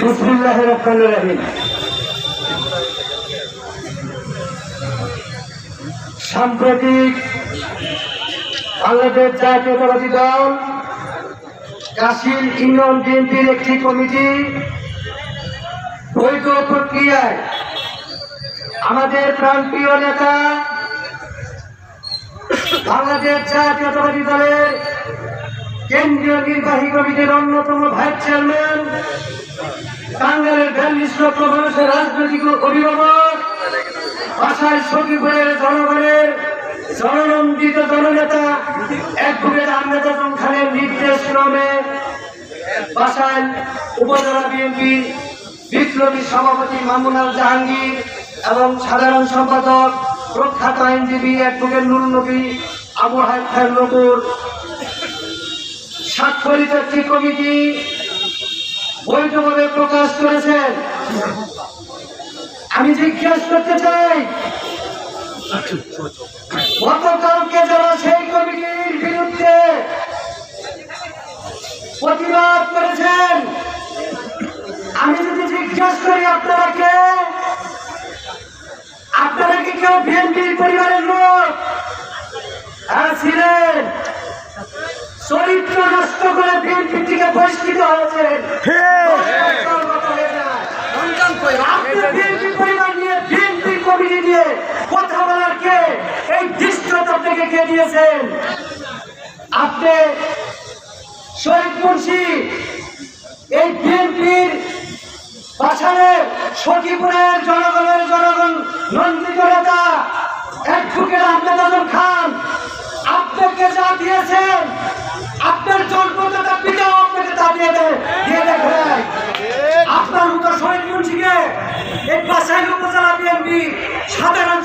বিসমিল্লাহ রহমান রহিম। সাম্প্রতিক দল, কাশির ইউনিয়ন বিএনপির একটি কমিটি, বৈধ প্রক্রিয়ায় আমাদের প্রাণপ্রিয় নেতা বাংলাদেশ জাতীয়তাবাদী দলের কেন্দ্রীয় নির্বাহী কমিটির অন্যতম ভাইস চেয়ারম্যান টাঙ্গাইলের বিয়াল্লিশ লক্ষ মানুষের রাজনৈতিক অভিভাবক, বাসায় সখীপুরের জনগণের জননন্দিত জননেতা অ্যাডভোকেট আজম খানের নির্দেশ ক্রমে বাসায় উপজেলা বিএনপি বিপ্লবী সভাপতি মামুনাল জাহাঙ্গীর এবং সাধারণ সম্পাদক প্রখ্যাত আইনজীবী অ্যাডভোকেট নুর নবী, আবু হাইফার নকুর স্বাক্ষরিত একটি কমিটি বৈধভাবে প্রকাশ করেছেন। আমি জিজ্ঞেস করতে চাই, গতকালকে যারা সেই কমিটির বিরুদ্ধে প্রতিবাদ করেছেন, আমি যদি জিজ্ঞেস করি আপনারা কে? আপনারা কি কেউ বিএনপির চরিত্র নষ্ট করে বিএনপি থেকে বহিষ্কৃত হয়েছে। আপনি বিএনপি পরিবার নিয়ে বিএনপি কমিটি নিয়ে কথা বলার কে? এই দৃষ্টতা আপনাকে কে দিয়েছেন? আপনি শহীদ মুন্সি এই বিএনপির পাশানে সখীপুরের জনগণের জনগণ নন্দিত নেতা অ্যাডভোকেট আহমেদ আজম খান।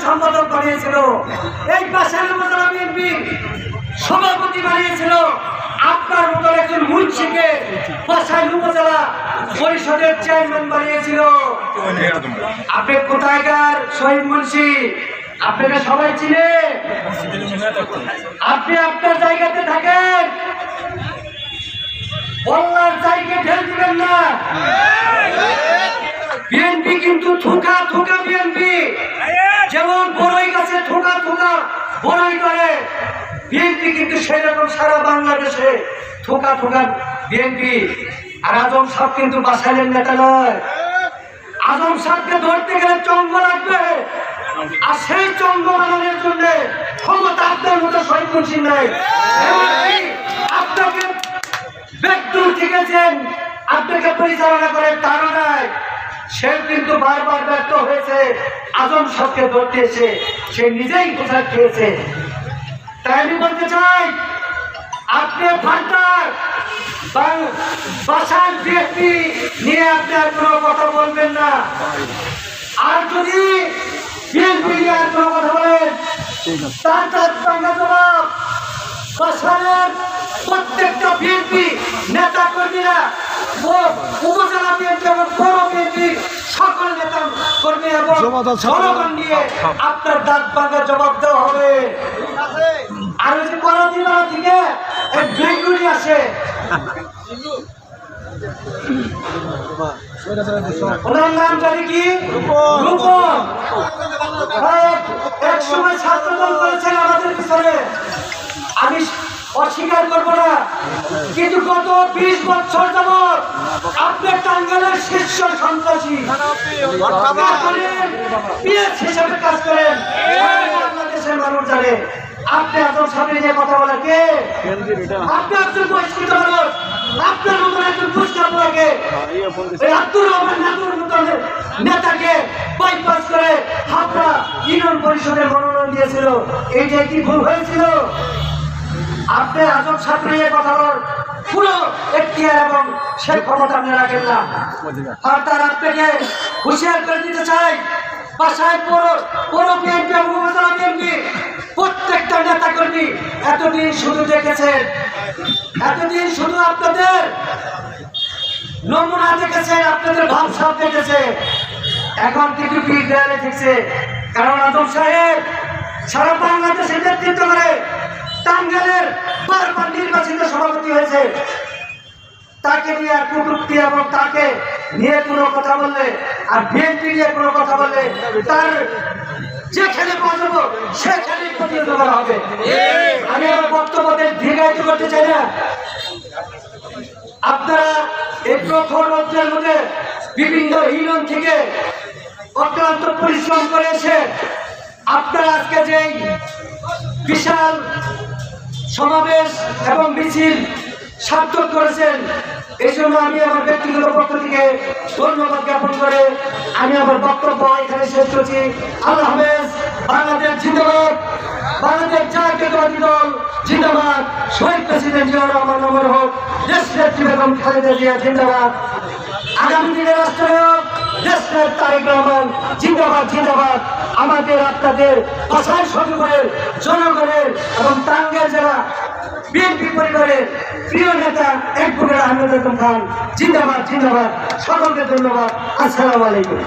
সম্পাদক বানিয়েছিল এই বাসাইল উপজেলা বিএনপি সভাপতি বানিয়েছিল আপনার মতো একজন মুন্সিকে বাসাইল উপজেলা পরিষদের চেয়ারম্যান বানিয়েছিল। আপনি কোথায়কার শহীদ মুন্সি? আপনাকে সবাই চিনে? আপনি আপনার জায়গাতে থাকেন? বল্লার জায়গায় ঢেল দিবেন না? বিএনপি কিন্তু থুকা থুকা বিএনপি। যেমন বড়ই গাছে থুকা থুকা, বড়ই করে। বিএনপি কিন্তু সেরকম সারা বাংলাদেশে থুকা থুকা বিএনপি। আর আজম সাহ কিন্তু বাসাইলের নেতা নয়। আজম সাহকে ধরতে গেলে চঙ্গ লাগবে। আর সেই চঙ্গ বানানোর জন্য ক্ষমতা আপনার মতো শহীদ মুন্সির নাই আপনাকে ব্যক্তি ঠিকেছেন, আপনাকে পরিচালনা করে তারও নাই। সে কিন্তু বারবার ব্যর্থ হয়েছে, আজম সবকে ধরতে এসে সে নিজেই পোশাক খেয়েছে। তাই আমি বলতে চাই, আপনি ফান্টার বাসার ব্যক্তি নিয়ে আপনি আর কোনো কথা বলবেন না। আর যদি বিএনপি নিয়ে আর কোনো কথা বলেন, তার তার জবাব ও উপজেলা বিএনপি এবং বড় বিএনপি সকল নেতা কর্মী এবং জনগণ নিয়ে আপনার দাঁত ভাঙা জবাব দেওয়া হবে। আর ওই যে করাদিনা থেকে এক বেঙ্গুলি আসে। ওনার নাম জানি কি? রূপম। এক- সময় করেছেন আমাদের পিছনে। আমি অস্বীকার করব না। কিন্তু গত বিশ বছর যাবৎ আপনার টাঙ্গালের শীর্ষ সন্ত্রাসী। পিএস হিসাবে কাজ করেন। বাংলাদেশের মানুষ জানে। আপনি একজন সামনে নিয়ে কথা বলা কে? আপনি একজন বহিষ্কৃত মানুষ। আপনার মতন একজন দুষ্কর্ম আব্দুর রহমান নাদুর মতন নেতাকে বাইপাস করে হাবড়া ইউনিয়ন পরিষদের মনোনয়ন দিয়েছিল। এইটা কি ভুল হয়েছিল? আপনি আজব ছাত্র নিয়ে কথা বল পুরো এখতিয়ার এবং সেই ক্ষমতা আপনি রাখেন না। আর তার আপনাকে হুঁশিয়ার করে দিতে চাই। বাসায় পুরো পুরো বিএনপি এবং উপজেলা বিএনপি। প্রত্যেকটা নেতা কর্মী এতদিন শুধু দেখেছেন, এতদিন শুধু আপনাদের নমুনা দেখেছেন, আপনাদের ভাবসাব দেখেছে এখন কিন্তু পিঠ দেয়ালে কারণ আজম সাহেব সারা বাংলাদেশে নেতৃত্ব করে টাঙ্গালের বারবার নির্বাচিত সভাপতি হয়েছে। তাকে নিয়ে আর কুটুক্তি এবং তাকে নিয়ে কোনো কথা বললে আর বিএনপি নিয়ে কোনো কথা বললে তার যেখানে পৌঁছবো, সেখানে প্রতিহত করা হবে। আমি আমার বক্তব্যকে দীর্ঘায়িত করতে চাই না। আপনারা এই প্রখর মধ্যে বিভিন্ন ইউনিয়ন থেকে অক্লান্ত পরিশ্রম করেছে আপনারা আজকে যে বিশাল সমাবেশ এবং মিছিল সার্থক করেছেন। এই জন্য আমি আমার ব্যক্তিগত পক্ষ থেকে ধন্যবাদ জ্ঞাপন করে আমি আমার বক্তব্য এখানে শেষ করছি। আল্লাহ বাংলাদেশ জিন্দাবাদ। বাংলাদেশ জাতীয়তাবাদী দল জিন্দাবাদ। শহীদ প্রেসিডেন্ট জিয়াউর রহমান নগর হোক দেশ নেত্রী বেগম খালেদা জিয়া জিন্দাবাদ। আগামী দিনের রাষ্ট্রনায়ক দেশের তারেক রহমান, জিন্দাবাদ জিন্দাবাদ। আমাদের আপনাদের ভাষায় সচিবের জনগণের এবং টাঙ্গের যারা বিএনপি পরিবারের প্রিয় নেতা অ্যাডভোকেট আহমেদ রতন খান। জিন্দাবাদ জিন্দাবাদ। সকলকে ধন্যবাদ। আসসালামু আলাইকুম।